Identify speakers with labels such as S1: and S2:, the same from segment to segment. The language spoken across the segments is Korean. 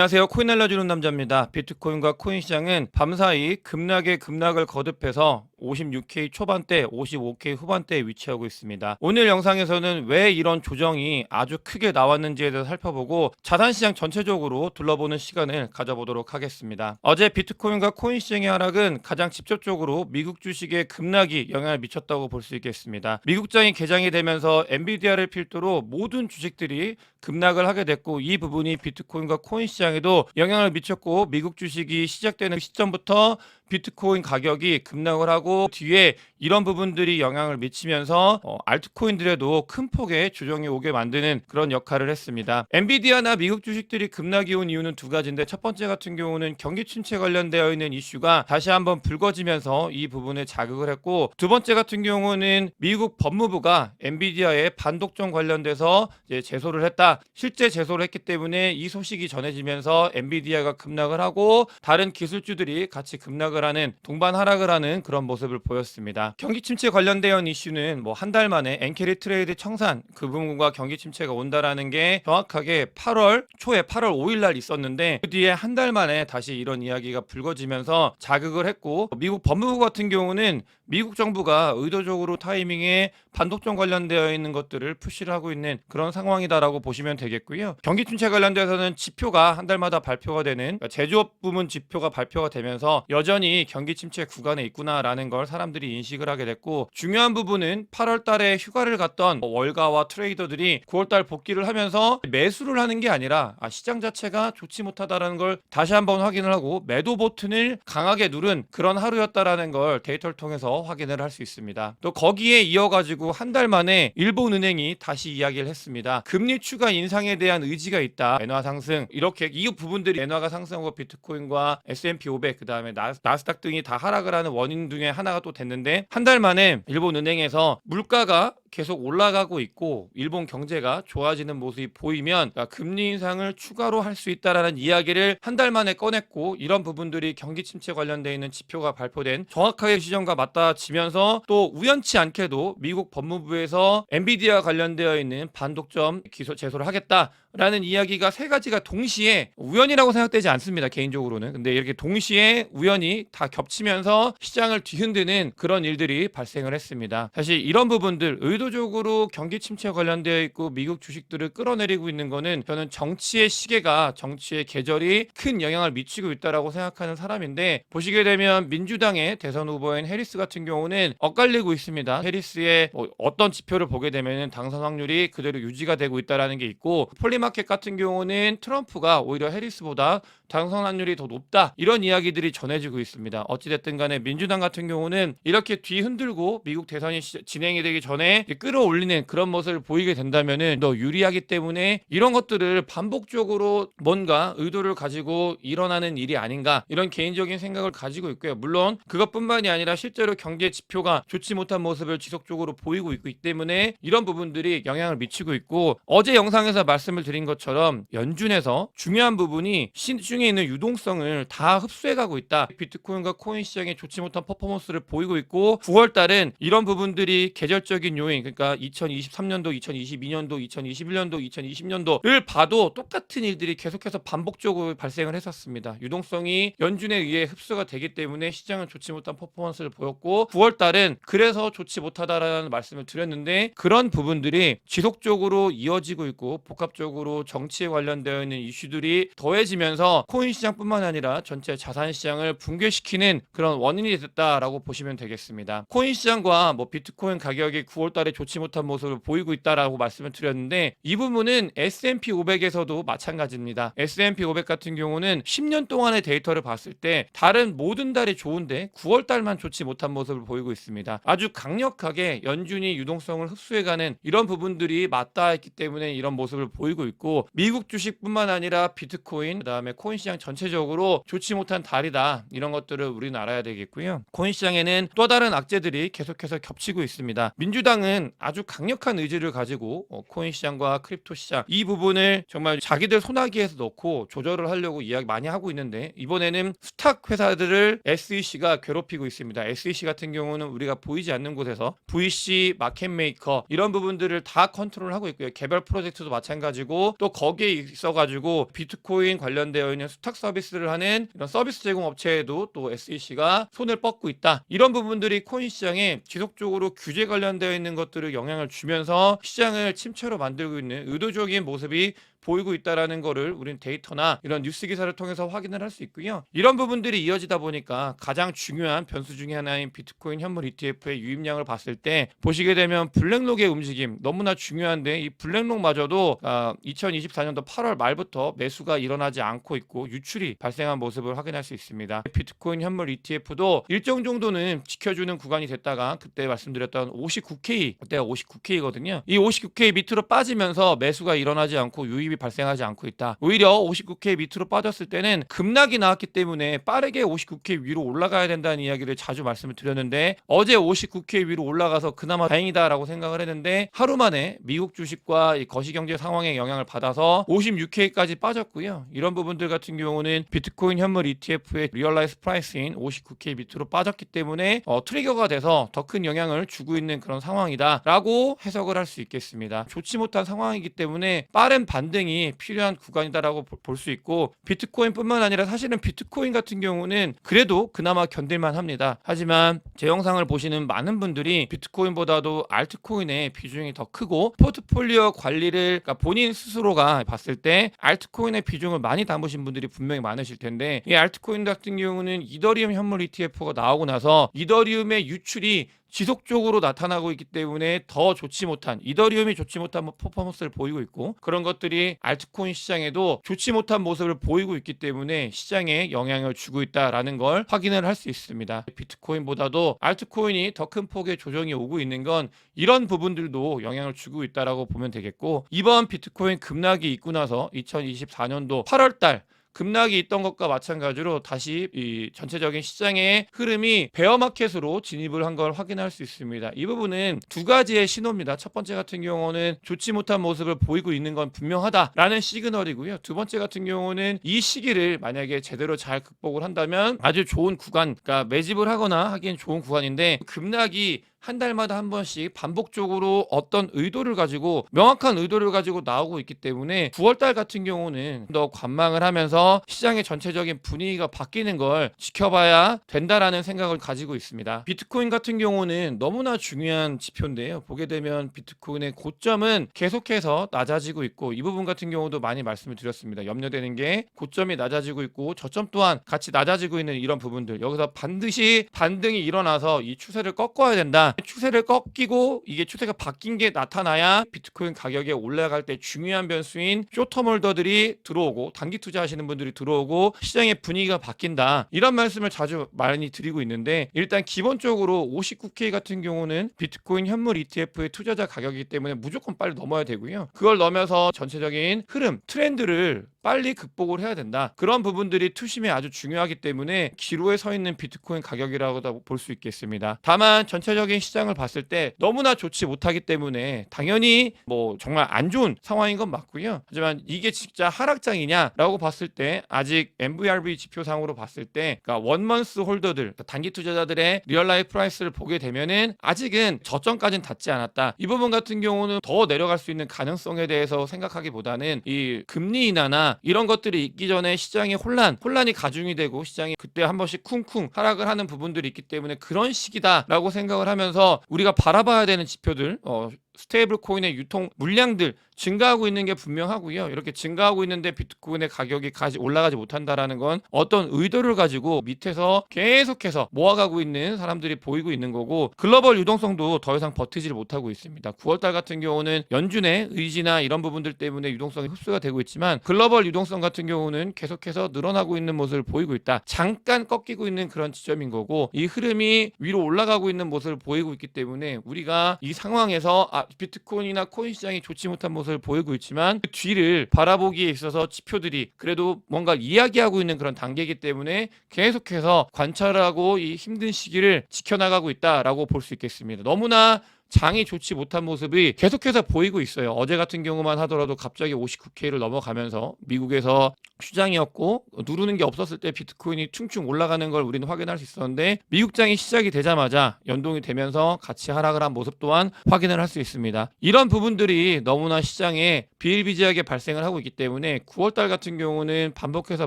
S1: 안녕하세요. 코인 알려주는 남자입니다. 비트코인과 코인 시장은 밤사이 급락에 급락을 거듭해서 56K 초반대, 55K 후반대에 위치하고 있습니다. 오늘 영상에서는 왜 이런 조정이 아주 크게 나왔는지에 대해서 살펴보고 자산시장 전체적으로 둘러보는 시간을 가져보도록 하겠습니다. 어제 비트코인과 코인 시장의 하락은 가장 직접적으로 미국 주식의 급락이 영향을 미쳤다고 볼 수 있겠습니다. 미국장이 개장이 되면서 엔비디아를 필두로 모든 주식들이 급락을 하게 됐고 이 부분이 비트코인과 코인 시장에도 영향을 미쳤고 미국 주식이 시작되는 시점부터 비트코인 가격이 급락을 하고 뒤에 이런 부분들이 영향을 미치면서 어, 알트코인들에도 큰 폭의 조정이 오게 만드는 그런 역할을 했습니다. 엔비디아나 미국 주식들이 급락이 온 이유는 두 가지인데 첫 번째 같은 경우는 경기 침체 관련되어 있는 이슈가 다시 한번 불거지면서 이 부분에 자극을 했고 두 번째 같은 경우는 미국 법무부가 엔비디아의 반독점 관련돼서 제소를 했다. 실제 제소를 했기 때문에 이 소식이 전해지면서 엔비디아가 급락을 하고 다른 기술주들이 같이 급락을 하는 동반 하락을 하는 그런 모습 을 보였습니다. 경기 침체 관련된 이슈는 뭐 한 달 만에 엔캐리 트레이드 청산 그 부분과 경기 침체가 온다라는 게 정확하게 8월 초에 8월 5일 날 있었는데 그 뒤에 한 달 만에 다시 이런 이야기가 불거지면서 자극을 했고 미국 법무부 같은 경우는 미국 정부가 의도적으로 타이밍에 반독점 관련되어 있는 것들을 푸시를 하고 있는 그런 상황이다라고 보시면 되겠고요. 경기 침체 관련돼서는 지표가 한 달마다 발표가 되는 그러니까 제조업 부문 지표가 발표가 되면서 여전히 경기 침체 구간에 있구나라는 걸 사람들이 인식을 하게 됐고 중요한 부분은 8월 달에 휴가를 갔던 월가와 트레이더들이 9월 달 복귀를 하면서 매수를 하는 게 아니라 아, 시장 자체가 좋지 못하다라는 걸 다시 한번 확인을 하고 매도 버튼을 강하게 누른 그런 하루였다라는 걸 데이터를 통해서 확인을 할 수 있습니다. 또 거기에 이어가지고 한 달 만에 일본은행이 다시 이야기를 했습니다. 금리 추가 인상에 대한 의지가 있다. 엔화 상승 이렇게 이 부분들이 엔화가 상승하고 비트코인과 S&P 500 그다음에 나스, 나스닥 등이 다 하락을 하는 원인 중에 하나가 또 됐는데 한 달 만에 일본 은행에서 물가가 계속 올라가고 있고 일본 경제가 좋아지는 모습이 보이면 그러니까 금리 인상을 추가로 할 수 있다라는 이야기를 한 달 만에 꺼냈고 이런 부분들이 경기 침체 관련돼 있는 지표가 발표된 정확하게 시점과 맞닿아지면서 또 우연치 않게도 미국 법무부에서 엔비디아 관련되어 있는 반독점 기소 제소를 하겠다라는 이야기가 세 가지가 동시에 우연이라고 생각되지 않습니다 개인적으로는. 근데 이렇게 동시에 우연히 다 겹치면서 시장을 뒤흔드는 그런 일들이 발생을 했습니다. 사실 이런 부분들 의도 적으로 경기 침체 관련되어 있고 미국 주식들을 끌어내리고 있는 거는 저는 정치의 시계가 정치의 계절이 큰 영향을 미치고 있다라고 생각하는 사람인데 보시게 되면 민주당의 대선 후보인 해리스 같은 경우는 엇갈리고 있습니다. 해리스의 뭐 어떤 지표를 보게 되면 당선 확률이 그대로 유지가 되고 있다라는 게 있고 폴리마켓 같은 경우는 트럼프가 오히려 해리스보다 당선 확률이 더 높다 이런 이야기들이 전해지고 있습니다. 어찌됐든 간에 민주당 같은 경우는 이렇게 뒤 흔들고 미국 대선이 시- 진행이 되기 전에 끌어올리는 그런 모습을 보이게 된다면은 더 유리하기 때문에 이런 것들을 반복적으로 뭔가 의도를 가지고 일어나는 일이 아닌가 이런 개인적인 생각을 가지고 있고요. 물론 그것뿐만이 아니라 실제로 경제 지표가 좋지 못한 모습을 지속적으로 보이고 있기 때문에 이런 부분들이 영향을 미치고 있고 어제 영상에서 말씀을 드린 것처럼 연준에서 중요한 부분이 시중에 있는 유동성을 다 흡수해 가고 있다. 비트코인과 코인 시장에 좋지 못한 퍼포먼스를 보이고 있고 9월 달은 이런 부분들이 계절적인 요인 그러니까 2023년도, 2022년도, 2021년도, 2020년도를 봐도 똑같은 일들이 계속해서 반복적으로 발생을 했었습니다. 유동성이 연준에 의해 흡수가 되기 때문에 시장은 좋지 못한 퍼포먼스를 보였고 9월 달은 그래서 좋지 못하다라는 말씀을 드렸는데 그런 부분들이 지속적으로 이어지고 있고 복합적으로 정치에 관련되어 있는 이슈들이 더해지면서 코인 시장뿐만 아니라 전체 자산 시장을 붕괴시키는 그런 원인이 됐다라고 보시면 되겠습니다. 코인 시장과 뭐 비트코인 가격이 9월 달에 좋지 못한 모습을 보이고 있다라고 말씀을 드렸는데 이 부분은 S&P 500에서도 마찬가지입니다. S&P 500 같은 경우는 10년 동안의 데이터를 봤을 때 다른 모든 달이 좋은데 9월 달만 좋지 못한 모습을 보이고 있습니다. 아주 강력하게 연준이 유동성을 흡수해가는 이런 부분들이 맞닿아있기 때문에 이런 모습을 보이고 있고 미국 주식뿐만 아니라 비트코인 그다음에 코인 시장 전체적으로 좋지 못한 달이다 이런 것들을 우리는 알아야 되겠고요. 코인 시장에는 또 다른 악재들이 계속해서 겹치고 있습니다. 민주당은 시장은 아주 강력한 의지를 가지고 어, 코인 시장과 크립토 시장 이 부분을 정말 자기들 손아귀에서 넣고 조절을 하려고 이야기 많이 하고 있는데 이번에는 스탁 회사들을 SEC가 괴롭히고 있습니다. SEC 같은 경우는 우리가 보이지 않는 곳에서 VC, 마켓메이커 이런 부분들을 다 컨트롤하고 있고요. 개별 프로젝트도 마찬가지고 또 거기에 있어가지고 비트코인 관련되어 있는 스탁 서비스를 하는 이런 서비스 제공 업체에도 또 SEC가 손을 뻗고 있다. 이런 부분들이 코인 시장에 지속적으로 규제 관련되어 있는 것들을 영향을 주면서 시장을 침체로 만들고 있는 의도적인 모습이 보이고 있다라는 거를 우린 데이터나 이런 뉴스 기사를 통해서 확인을 할 수 있고요. 이런 부분들이 이어지다 보니까 가장 중요한 변수 중에 하나인 비트코인 현물 ETF의 유입량을 봤을 때 보시게 되면 블랙록의 움직임 너무나 중요한데 이 블랙록마저도 아, 2024년도 8월 말부터 매수가 일어나지 않고 있고 유출이 발생한 모습을 확인할 수 있습니다. 비트코인 현물 ETF도 일정 정도는 지켜주는 구간이 됐다가 그때 말씀드렸던 59K 그때가 59K거든요. 이 59K 밑으로 빠지면서 매수가 일어나지 않고 유입 이 발생하지 않고 있다. 오히려 59K 밑으로 빠졌을 때는 급락이 나왔기 때문에 빠르게 59K 위로 올라가야 된다는 이야기를 자주 말씀을 드렸는데 어제 59K 위로 올라가서 그나마 다행이다라고 생각을 했는데 하루 만에 미국 주식과 이 거시경제 상황의 영향을 받아서 56K까지 빠졌고요. 이런 부분들 같은 경우는 비트코인 현물 ETF의 리얼라이즈 프라이스인 59K 밑으로 빠졌기 때문에 어, 트리거가 돼서 더 큰 영향을 주고 있는 그런 상황이다라고 해석을 할 수 있겠습니다. 좋지 못한 상황이기 때문에 빠른 반등 이 필요한 구간이다라고 볼 수 있고 비트코인뿐만 아니라 사실은 비트코인 같은 경우는 그래도 그나마 견딜만 합니다. 하지만 제 영상을 보시는 많은 분들이 비트코인보다도 알트코인의 비중이 더 크고 포트폴리오 관리를 그러니까 본인 스스로가 봤을 때 알트코인의 비중을 많이 담으신 분들이 분명히 많으실 텐데 이 알트코인 같은 경우는 이더리움 현물 ETF가 나오고 나서 이더리움의 유출이 지속적으로 나타나고 있기 때문에 더 좋지 못한 이더리움이 좋지 못한 뭐 퍼포먼스를 보이고 있고 그런 것들이 알트코인 시장에도 좋지 못한 모습을 보이고 있기 때문에 시장에 영향을 주고 있다라는 걸 확인을 할 수 있습니다. 비트코인보다도 알트코인이 더 큰 폭의 조정이 오고 있는 건 이런 부분들도 영향을 주고 있다라고 보면 되겠고 이번 비트코인 급락이 있고 나서 2024년도 8월 달 급락이 있던 것과 마찬가지로 다시 이 전체적인 시장의 흐름이 베어마켓으로 진입을 한 걸 확인할 수 있습니다. 이 부분은 두 가지의 신호입니다. 첫 번째 같은 경우는 좋지 못한 모습을 보이고 있는 건 분명하다라는 시그널이고요. 두 번째 같은 경우는 이 시기를 만약에 제대로 잘 극복을 한다면 아주 좋은 구간, 그러니까 매집을 하거나 하기엔 좋은 구간인데 급락이 한 달마다 한 번씩 반복적으로 어떤 의도를 가지고 명확한 의도를 가지고 나오고 있기 때문에 9월달 같은 경우는 더 관망을 하면서 시장의 전체적인 분위기가 바뀌는 걸 지켜봐야 된다라는 생각을 가지고 있습니다. 비트코인 같은 경우는 너무나 중요한 지표인데요. 보게 되면 비트코인의 고점은 계속해서 낮아지고 있고 이 부분 같은 경우도 많이 말씀을 드렸습니다. 염려되는 게 고점이 낮아지고 있고 저점 또한 같이 낮아지고 있는 이런 부분들 여기서 반드시 반등이 일어나서 이 추세를 꺾어야 된다. 추세를 꺾이고 이게 추세가 바뀐 게 나타나야 비트코인 가격이 올라갈 때 중요한 변수인 쇼터몰더들이 들어오고 단기 투자하시는 분들이 들어오고 시장의 분위기가 바뀐다. 이런 말씀을 자주 많이 드리고 있는데 일단 기본적으로 59K 같은 경우는 비트코인 현물 ETF의 투자자 가격이기 때문에 무조건 빨리 넘어야 되고요. 그걸 넘어서 전체적인 흐름, 트렌드를 빨리 극복을 해야 된다. 그런 부분들이 투심에 아주 중요하기 때문에 기로에 서 있는 비트코인 가격이라고도 볼수 있겠습니다. 다만 전체적인 시장을 봤을 때 너무나 좋지 못하기 때문에 당연히 뭐 정말 안 좋은 상황인 건 맞고요. 하지만 이게 진짜 하락장이냐라고 봤을 때 아직 MVRV 지표상으로 봤을 때 그러니까 원먼스 홀더들 그러니까 단기 투자자들의 리얼라이프 프라이스를 보게 되면은 아직은 저점까지는 닿지 않았다. 이 부분 같은 경우는 더 내려갈 수 있는 가능성에 대해서 생각하기보다는 이 금리 인하나 이런 것들이 있기 전에 시장의 혼란, 혼란이 가중이 되고 시장이 그때 한 번씩 쿵쿵 하락을 하는 부분들이 있기 때문에 그런 시기다라고 생각을 하면서 우리가 바라봐야 되는 지표들, 어, 스테이블 코인의 유통 물량들 증가하고 있는 게 분명하고요. 이렇게 증가하고 있는데 비트코인의 가격이 가지 올라가지 못한다라는 건 어떤 의도를 가지고 밑에서 계속해서 모아가고 있는 사람들이 보이고 있는 거고 글로벌 유동성도 더 이상 버티지를 못하고 있습니다. 9월달 같은 경우는 연준의 의지나 이런 부분들 때문에 유동성이 흡수가 되고 있지만 글로벌 유동성 같은 경우는 계속해서 늘어나고 있는 모습을 보이고 있다. 잠깐 꺾이고 있는 그런 지점인 거고 이 흐름이 위로 올라가고 있는 모습을 보이고 있기 때문에 우리가 이 상황에서 아, 비트코인이나 코인 시장이 좋지 못한 모습을 보이고 있지만 그 뒤를 바라보기에 있어서 지표들이 그래도 뭔가 이야기하고 있는 그런 단계이기 때문에 계속해서 관찰하고 이 힘든 시기를 지켜나가고 있다라고 볼 수 있겠습니다. 너무나 장이 좋지 못한 모습이 계속해서 보이고 있어요. 어제 같은 경우만 하더라도 갑자기 59K를 넘어가면서 미국에서 휴장이었고 누르는 게 없었을 때 비트코인이 퉁퉁 올라가는 걸 우리는 확인할 수 있었는데 미국장이 시작이 되자마자 연동이 되면서 같이 하락을 한 모습 또한 확인을 할 수 있습니다. 이런 부분들이 너무나 시장에 비일비재하게 발생을 하고 있기 때문에 9월달 같은 경우는 반복해서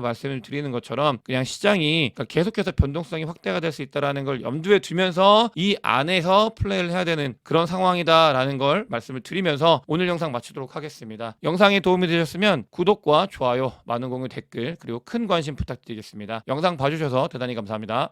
S1: 말씀을 드리는 것처럼 그냥 시장이 그러니까 계속해서 변동성이 확대가 될 수 있다라는 걸 염두에 두면서 이 안에서 플레이를 해야 되는 그런 상황이다라는 걸 말씀을 드리면서 오늘 영상 마치도록 하겠습니다. 영상이 도움이 되셨으면 구독과 좋아요, 많은 공유, 댓글 그리고 큰 관심 부탁드리겠습니다. 영상 봐주셔서 대단히 감사합니다.